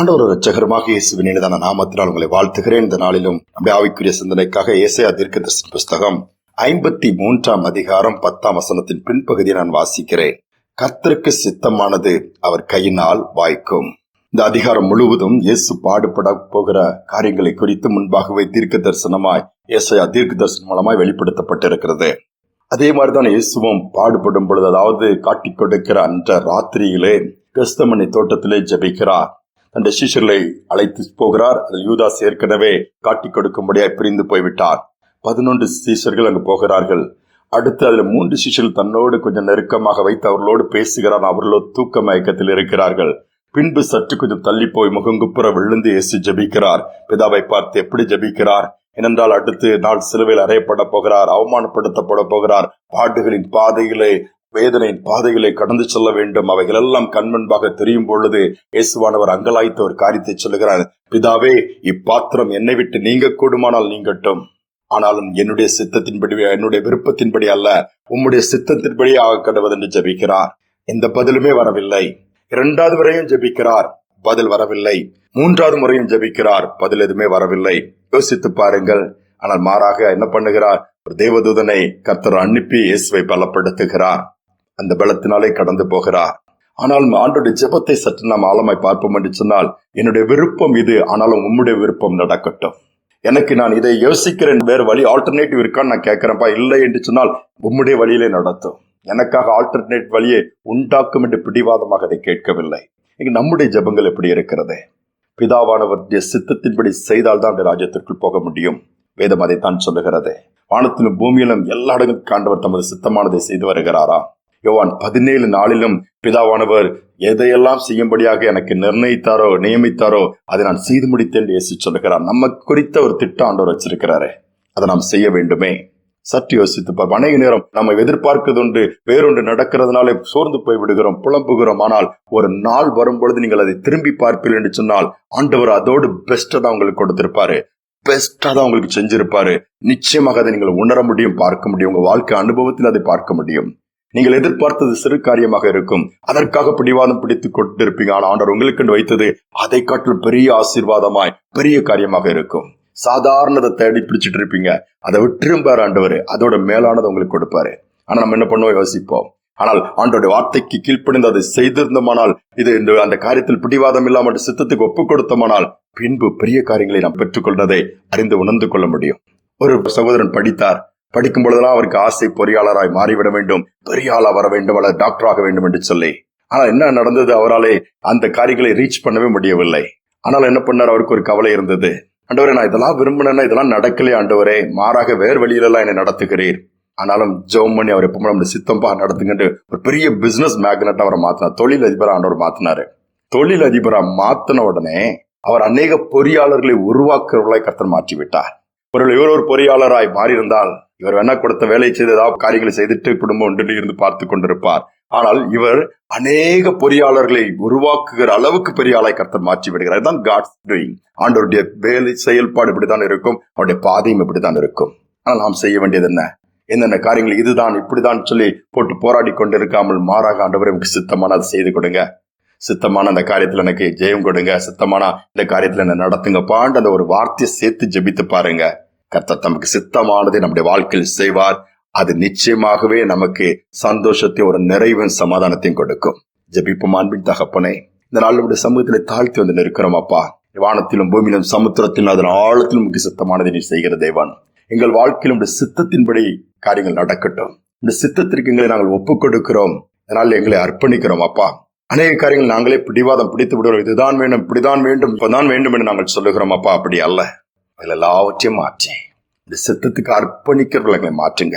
ஆண்டவர் ரச்சகரமாக இயேசுவின் இனிதான நாமத்தினால் உங்களை வாழ்த்துகிறேன். இந்த நாளிலும் ஆவிக்குரிய சிந்தனைக்காக ஏசையா தீர்க்கதரிசன புஸ்தகம் ஐம்பத்தி மூன்றாம் அதிகாரம் பத்தாம் வசனத்தின் பின்பகுதியை நான் வாசிக்கிறேன். கர்த்தருக்கு சித்தமானது அவர் கையினால் வாய்க்கும். இந்த அதிகாரம் முழுவதும் இயேசு பாடுபட போகிற காரியங்களை குறித்து முன்பாகவே தீர்க்க தரிசனமாய் ஏசையா தீர்க்க தரிசனம் மூலமாய் வெளிப்படுத்தப்பட்டிருக்கிறது. அதே மாதிரிதான் இயேசுவும் பாடுபடும் பொழுது அதாவது காட்டிக் கொடுக்கிற அந்த ராத்திரியிலே கிறிஸ்தமணி தோட்டத்திலே ஜபிக்கிறார். தன்னுடைய சிஷ்யர்களை அழைத்து போகிறார். அதில் யூதாஸ் ஏற்கனவே காட்டிக் கொடுக்கும்படியாய் பிரிந்து போய்விட்டார். பதினொன்று சீஷர்கள் அங்கு போகிறார்கள். அடுத்து அதில் மூன்று சிஷியர்கள் தன்னோடு கொஞ்சம் நெருக்கமாக வைத்து அவர்களோடு பேசுகிறார். அவர்களோ தூக்க மயக்கத்தில் இருக்கிறார்கள். பின்பு சற்று கொஞ்சம் தள்ளி போய் முகங்குப்புற விழுந்து இயேசு ஜபிக்கிறார். பிதாவை பார்த்து எப்படி ஜபிக்கிறார்? ஏனென்றால் அடுத்து நாள் சிலுவையில் அறையப்பட போகிறார். அவமானப்படுத்தப்பட போகிறார். பாட்டுகளின் பாதையிலே வேதனையின் பாதைகளை கடந்து செல்ல வேண்டும். அவைகளெல்லாம் கண்முன்பாக தெரியும் பொழுது இயேசுவானவர் அங்கலாய்த்த ஒரு காரியத்தை சொல்லுகிறார். பிதாவே இப்பாத்திரம் என்னை விட்டு நீங்க கூடுமானால் நீங்கட்டும். ஆனாலும் என்னுடைய சித்தத்தின்படி என்னுடைய விருப்பத்தின்படி அல்ல உம்முடைய சித்தத்தின்படி ஆக கடவுள் என்று ஜெபிக்கிறார். எந்த பதிலுமே வரவில்லை. இரண்டாவது முறையும் ஜெபிக்கிறார். பதில் வரவில்லை. மூன்றாவது முறையும் ஜெபிக்கிறார். பதில் எதுவுமே வரவில்லை. யோசித்து பாருங்கள். ஆனால் மாறாக என்ன பண்ணுகிறார்? ஒரு தேவதூதனை கர்த்தர் அனுப்பி இயேசுவை பலப்படுத்துகிறார். அந்த பலத்தினாலே கடந்து போகிறார் ஆனால் ஆண்டோடைய ஜெபத்தை சற்று நாம் ஆழமாய் பார்ப்போம் என்று சொன்னால் என்னுடைய விருப்பம் இது ஆனாலும் உம்முடைய விருப்பம் நடக்கட்டும். எனக்கு நான் இதை யோசிக்கிறேன் வேறு வழி ஆல்டர்னேட்டிவ் இருக்கான்னு நான் கேட்கிறேன்ப்பா இல்லை என்று சொன்னால் உம்முடைய வழியிலே நடத்தும். எனக்காக ஆல்டர்னேட் வழியை உண்டாக்கும் என்று பிடிவாதமாக அதை கேட்கவில்லை. இங்கு நம்முடைய ஜெபங்கள் எப்படி இருக்கிறது? பிதாவானவருடைய சித்தத்தின்படி செய்தால்தான் அந்த ராஜ்யத்திற்குள் போக முடியும். வேதம் அதைத்தான் சொல்லுகிறது. வானத்திலும் பூமியிலும் எல்லா இடங்களும் காண்டவர் தமது சித்தமானதை செய்து வருகிறாரா? யோவான் பதினேழு நாளிலும் பிதாவானவர் எதையெல்லாம் செய்யும்படியாக எனக்கு நிர்ணயித்தாரோ நியமித்தாரோ அதை நான் செய்து முடித்தேன் என்று இயேசு சொல்லுகிறார். நம்ம குறித்த ஒரு திட்டம் ஆண்டவர் வச்சிருக்கிறாரு. அதை நாம் செய்ய வேண்டுமே. சற்று யோசித்து அநேக நேரம் நம்ம எதிர்பார்க்கிறது வேறொன்று நடக்கிறதுனாலே சோர்ந்து போய் விடுகிறோம் புலம்புகிறோம். ஆனால் ஒரு நாள் வரும் பொழுது நீங்கள் அதை திரும்பி பார்ப்பீர்கள் என்று சொன்னால் ஆண்டவர் அதோடு பெஸ்ட்டை தான் உங்களுக்கு கொடுத்திருப்பாரு. பெஸ்டா தான் உங்களுக்கு செஞ்சிருப்பாரு. நிச்சயமாக அதை நீங்கள் உணர முடியும் பார்க்க முடியும். உங்க வாழ்க்கை அனுபவத்தில் அதை பார்க்க முடியும். நீங்கள் எதிர்பார்த்தது சிறு காரியமாக இருக்கும். அதற்காக பிடிவாதம் பிடித்துக் கொண்டிருப்பீங்க. ஆனால் ஆண்டவர் உங்களுக்கு வைத்தது அதை காட்டிலும் பெரிய ஆசீர்வாதமாய் பெரிய காரியமாக இருக்கும். சாதாரணதை தேடி பிடிச்சிட்டு இருப்பீங்க. அதை விட்டுரும்பாரு ஆண்டவர். அதோட மேலானதை உங்களுக்கு கொடுப்பாரு. ஆனா நம்ம என்ன பண்ணுவோம்? யோசிப்போம். ஆனால் ஆண்டோட வார்த்தைக்கு கீழ்ப்பணிந்து அதை செய்திருந்தோமானால் இது இந்த அந்த காரியத்தில் பிடிவாதம் இல்லாமல் சித்தத்துக்கு ஒப்பு கொடுத்தோமானால் பின்பு பெரிய காரியங்களை நாம் பெற்றுக்கொள்வதை அறிந்து உணர்ந்து கொள்ள முடியும். ஒரு சகோதரன் படித்தார். படிக்கும் பொழுதெல்லாம் அவருக்கு ஆசை பொறியாளராய் மாறிவிட வேண்டும் பெரிய ஆளா வர வேண்டும் அல்லது டாக்டர் ஆக வேண்டும் என்று சொல்லி. ஆனால் என்ன நடந்தது? அவராலே அந்த காரியங்களை ரீச் பண்ணவே முடியவில்லை. ஆனால் என்ன பண்ணார்? அவருக்கு ஒரு கவலை இருந்தது. ஆண்டவரே நான் இதெல்லாம் விரும்பினேன்னா இதெல்லாம் நடக்கலையே ஆண்டவரே. மாறாக வேறு வழியிலெல்லாம் என்னை நடத்துகிறீர். ஆனாலும் ஜோம் பண்ணி அவர் எப்போ நம்ம சித்தம்பா நடத்துங்கன்னு ஒரு பெரிய பிசினஸ் மேக்னட் அவரை மாத்தினார். தொழில் அதிபரா ஆண்டவர் மாத்தினாரு. தொழில் அதிபரா மாத்தின உடனே அவர் அநேக பொறியாளர்களை உருவாக்குறவர்களை கர்த்தர் மாற்றி விட்டார் ஒருவேளை இவர் ஒரு பொறியாளராய் மாறியிருந்தால் இவர் வேணா கொடுத்த வேலையை செய்து ஏதாவது காரியங்களை செய்துட்டு குடும்பம் ஒன்று இருந்து பார்த்து கொண்டிருப்பார். ஆனால் இவர் அநேக பொறியாளர்களை உருவாக்குகிற அளவுக்கு பெரிய ஆளை கர்த்தர் மாற்றி விடுகிறார். தான் காட்ஸ் டூயிங் ஆண்டவருடைய வேலை செயல்பாடு இப்படித்தான் இருக்கும். அவருடைய பாதையும் இப்படித்தான் இருக்கும். ஆனால் நாம் செய்ய வேண்டியது என்ன? என்னென்ன காரியங்கள் இதுதான் இப்படிதான் சொல்லி போட்டு போராடி கொண்டிருக்காமல் மாறாக ஆண்டவர் எனக்கு சித்தமான அதை செய்து கொடுங்க. சித்தமான அந்த காரியத்தில் எனக்கு ஜெயம் கொடுங்க. சித்தமான இந்த காரியத்தில் என்ன நடத்துங்கப்பான்னு அந்த ஒரு வார்த்தையை சேர்த்து ஜெபித்து பாருங்க. கர்த்தர் தமக்கு சித்தமானதை நம்முடைய வாழ்க்கையில் செய்வார். அது நிச்சயமாகவே நமக்கு சந்தோஷத்தை ஒரு நிறைவும் சமாதானத்தையும் கொடுக்கும். ஜெபிப்பும் அன்பின் தகப்பனே. இந்த நாள் நம்முடைய சமூகத்தில் தாழ்த்தி வந்து நிற்கிறோம் அப்பா. வானத்திலும் பூமியிலும் சமுத்திரத்திலும் அதன் ஆழத்திலும் முக்கிய சித்தமானதை நீ செய்கிற தேவன். எங்கள் வாழ்க்கையில் உடைய சித்தத்தின்படி காரியங்கள் நடக்கட்டும். இந்த சித்தத்திற்கு எங்களை நாங்கள் ஒப்புக் கொடுக்கிறோம் அதனால் எங்களை அர்ப்பணிக்கிறோம் அப்பா. அநேக காரியங்கள் நாங்களே பிடிவாதம் பிடித்து விடுறோம் இதுதான் வேண்டும் இப்படிதான் வேண்டும் இப்பதான் வேண்டும் என்று நாங்கள் சொல்லுகிறோம் அப்பா. அப்படி அல்ல. அதில் எல்லாவற்றையும் மாற்றி இந்த சித்தத்துக்கு அர்ப்பணிக்கிறவர்களை மாற்றுங்க.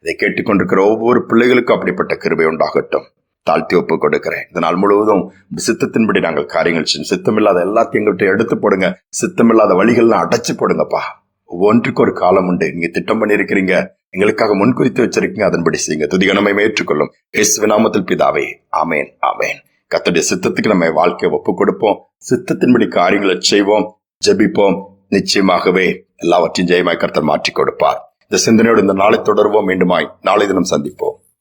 இதை கேட்டுக்கொண்டிருக்கிற ஒவ்வொரு பிள்ளைகளுக்கும் அப்படிப்பட்ட கிருபை உண்டாகட்டும். தாழ்த்தி ஒப்பு கொடுக்கிறேன். இந்த நாள் முழுவதும் இந்த சித்தத்தின்படி நாங்கள் காரியங்கள் செய்யும் சித்தமில்லாத எல்லாத்தையும் எங்கள்கிட்ட எடுத்து போடுங்க. சித்தமில்லாத வழிகள்லாம் அடைச்சு போடுங்கப்பா. ஒவ்வொன்றுக்கு ஒரு காலம் உண்டு. நீங்க திட்டம் பண்ணியிருக்கிறீங்க. எங்களுக்காக முன்குறித்து வச்சிருக்கீங்க. அதன்படி செய்யுங்க. துதிகனமை ஏற்றுக்கொள்ளும். இயேசுவின் நாமத்தில் பிதாவே. ஆமேன் ஆமேன். கத்தடைய சித்தத்துக்கு நம்ம வாழ்க்கையை ஒப்பு கொடுப்போம். சித்தத்தின்படி காரியங்களை செய்வோம். ஜெபிப்போம். நிச்சயமாகவே எல்லாவற்றையும் ஜெயமாய் கர்த்தர் மாற்றி கொடுப்பார். இந்த சிந்தனையோடு இந்த நாளை தொடர்வோம். மீண்டுமாய் நாளை தினம் சந்திப்போம்.